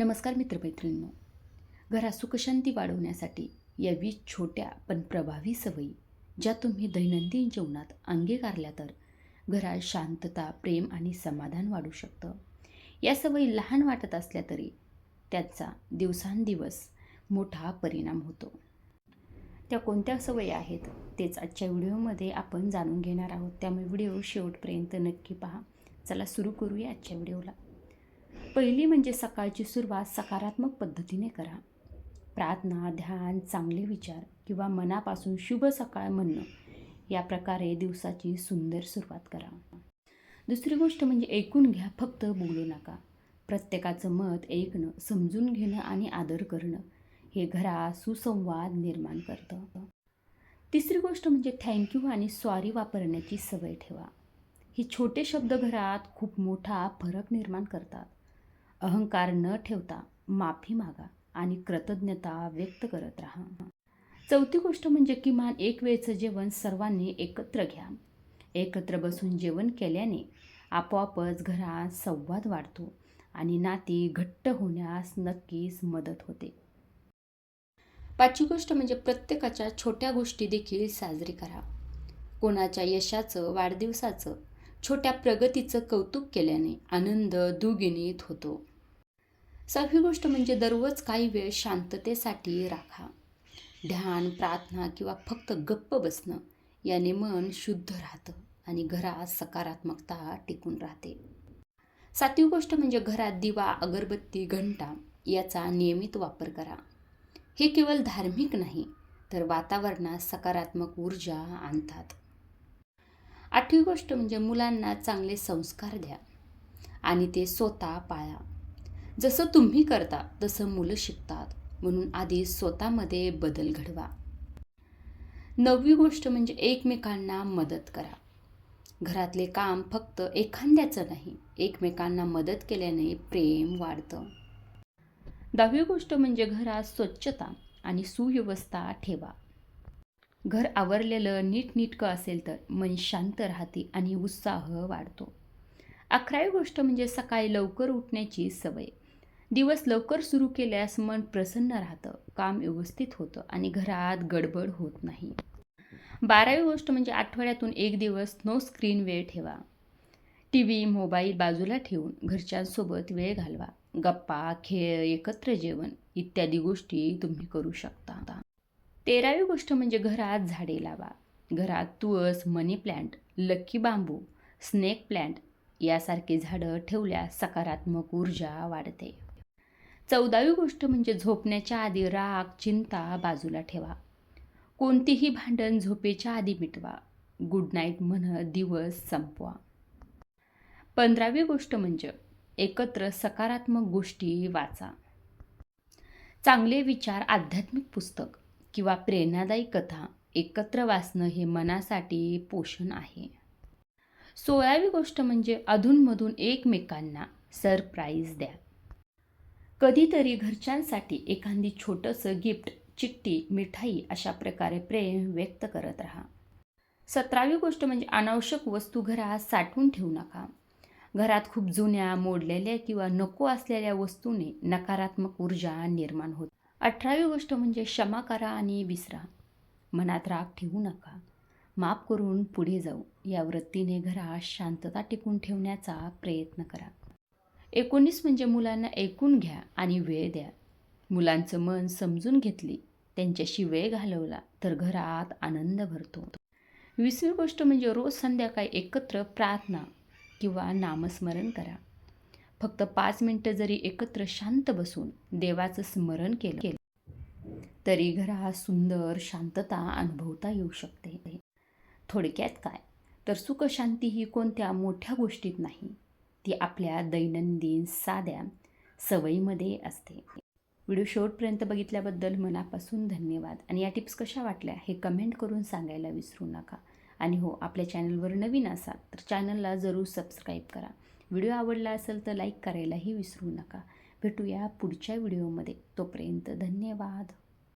नमस्कार मित्रमैत्रिणींनो. घरात सुखशांती वाढवण्यासाठी या वीज छोट्या पण प्रभावी सवयी ज्या तुम्ही दैनंदिन जीवनात अंगीकारल्या तर घरात शांतता प्रेम आणि समाधान वाढू शकतं. या सवयी लहान वाटत असल्या तरी त्याचा दिवसांदिवस मोठा परिणाम होतो. त्या कोणत्या सवयी आहेत तेच आजच्या व्हिडिओमध्ये आपण जाणून घेणार आहोत. त्यामुळे व्हिडिओ शेवटपर्यंत नक्की पहा. चला सुरू करूया आजच्या व्हिडिओला. पहिली म्हणजे सकाळची सुरुवात सकारात्मक पद्धतीने करा. प्रार्थना ध्यान चांगले विचार किंवा मनापासून शुभ सकाळ म्हणणं या प्रकारे दिवसाची सुंदर सुरुवात करा. दुसरी गोष्ट म्हणजे ऐकून घ्या फक्त बोलू नका. प्रत्येकाचं मत ऐकणं समजून घेणं आणि आदर करणं हे घरात सुसंवाद निर्माण करतं. तिसरी गोष्ट म्हणजे थँक्यू आणि सॉरी वापरण्याची सवय ठेवा. हे छोटे शब्द घरात खूप मोठा फरक निर्माण करतात. अहंकार न ठेवता माफी मागा आणि कृतज्ञता व्यक्त करत राहा. चौथी गोष्ट म्हणजे किमान एक वेळचं जेवण सर्वांनी एकत्र घ्या. एकत्र बसून जेवण केल्याने आपोआपच घरात संवाद वाढतो आणि नाती घट्ट होण्यास नक्कीच मदत होते. पाचवी गोष्ट म्हणजे प्रत्येकाच्या छोट्या गोष्टी देखील साजरी करा. कोणाच्या यशाचं वाढदिवसाचं छोट्या प्रगतीचं कौतुक केल्याने आनंद दुगिनीत होतो. सहावी गोष्ट म्हणजे दररोज काही वेळ शांततेसाठी राखा. ध्यान प्रार्थना किंवा फक्त गप्प बसणं याने मन शुद्ध राहतं आणि घरात सकारात्मकता टिकून राहते. सातवी गोष्ट म्हणजे घरात दिवा अगरबत्ती घंटा याचा नियमित वापर करा. हे केवळ धार्मिक नाही तर वातावरणात सकारात्मक ऊर्जा आणतात. आठवी गोष्ट म्हणजे मुलांना चांगले संस्कार द्या आणि ते स्वतः पाळा. जसं तुम्ही करता तसं मुलं शिकतात. म्हणून आधी स्वतःमध्ये बदल घडवा. नववी गोष्ट म्हणजे एकमेकांना मदत करा. घरातले काम फक्त एखाद्याचं नाही एकमेकांना मदत केल्याने प्रेम वाढतं. दहावी गोष्ट म्हणजे घरात स्वच्छता आणि सुव्यवस्था ठेवा. घर आवरलेलं नीटनीटकं असेल तर मन शांत राहते आणि उत्साह वाढतो. अकरावी गोष्ट म्हणजे सकाळी लवकर उठण्याची सवय. दिवस लवकर सुरू केल्यास मन प्रसन्न राहतं काम व्यवस्थित होतं आणि घरात गडबड होत नाही. बारावी गोष्ट म्हणजे आठवड्यातून एक दिवस नो स्क्रीन वेळ ठेवा. टी व्ही मोबाईल बाजूला ठेवून घरच्यांसोबत वेळ घालवा. गप्पा खेळ एकत्र जेवण इत्यादी गोष्टी तुम्ही करू शकता. तेरावी गोष्ट म्हणजे घरात झाडे लावा. घरात तुळस money plant lucky bamboo snake plant यासारखे झाडं ठेवल्यास सकारात्मक ऊर्जा वाढते. चौदावी गोष्ट म्हणजे झोपण्याच्या आधी राग चिंता बाजूला ठेवा. कोणतीही भांडण झोपेच्या आधी मिटवा. गुड नाईट म्हणत दिवस संपवा. पंधरावी गोष्ट म्हणजे एकत्र सकारात्मक गोष्टी वाचा. चांगले विचार आध्यात्मिक पुस्तक किंवा प्रेरणादायी कथा एकत्र वाचणं हे मनासाठी पोषण आहे. सोळावी गोष्ट म्हणजे अधूनमधून एकमेकांना सरप्राईज द्या. कधीतरी घरच्यांसाठी एखादी छोटंसं गिफ्ट चिठ्ठी मिठाई अशा प्रकारे प्रेम व्यक्त करत राहा. सतरावी गोष्ट म्हणजे अनावश्यक वस्तू घरात साठवून ठेवू नका. घरात खूप जुन्या मोडलेल्या किंवा नको असलेल्या वस्तूने नकारात्मक ऊर्जा निर्माण होते. अठरावी गोष्ट म्हणजे क्षमा करा आणि विसरा. मनात राग ठेवू नका. माफ करून पुढे जाऊ. या वृत्तीने घरात शांतता टिकून ठेवण्याचा प्रयत्न करा. एकोणीस म्हणजे मुलांना ऐकून घ्या आणि वेळ द्या. मुलांचं मन समजून घेतली त्यांच्याशी वेळ घालवला तर घरात आनंद भरतो. विसवी गोष्ट म्हणजे रोज संध्याकाळी एकत्र प्रार्थना किंवा नामस्मरण करा. फक्त पाच मिनटं जरी एकत्र शांत बसून देवाचं स्मरण केलं केलं तरी घरात सुंदर शांतता अनुभवता येऊ शकते. थोडक्यात काय? तर सुखशांती ही कोणत्या मोठ्या गोष्टीत नाही. ती आपल्या दैनंदिन साध्या सवयीमध्ये असते. व्हिडिओ शेवटपर्यंत बघितल्याबद्दल मनापासून धन्यवाद. आणि या टिप्स कशा वाटल्या हे कमेंट करून सांगायला विसरू नका. आणि हो आपल्या चॅनलवर नवीन असाल तर चॅनलला जरूर सबस्क्राईब करा. व्हिडिओ आवडला असेल तर लाईक करायलाही विसरू नका. भेटूया पुढच्या व्हिडिओमध्ये. तोपर्यंत धन्यवाद.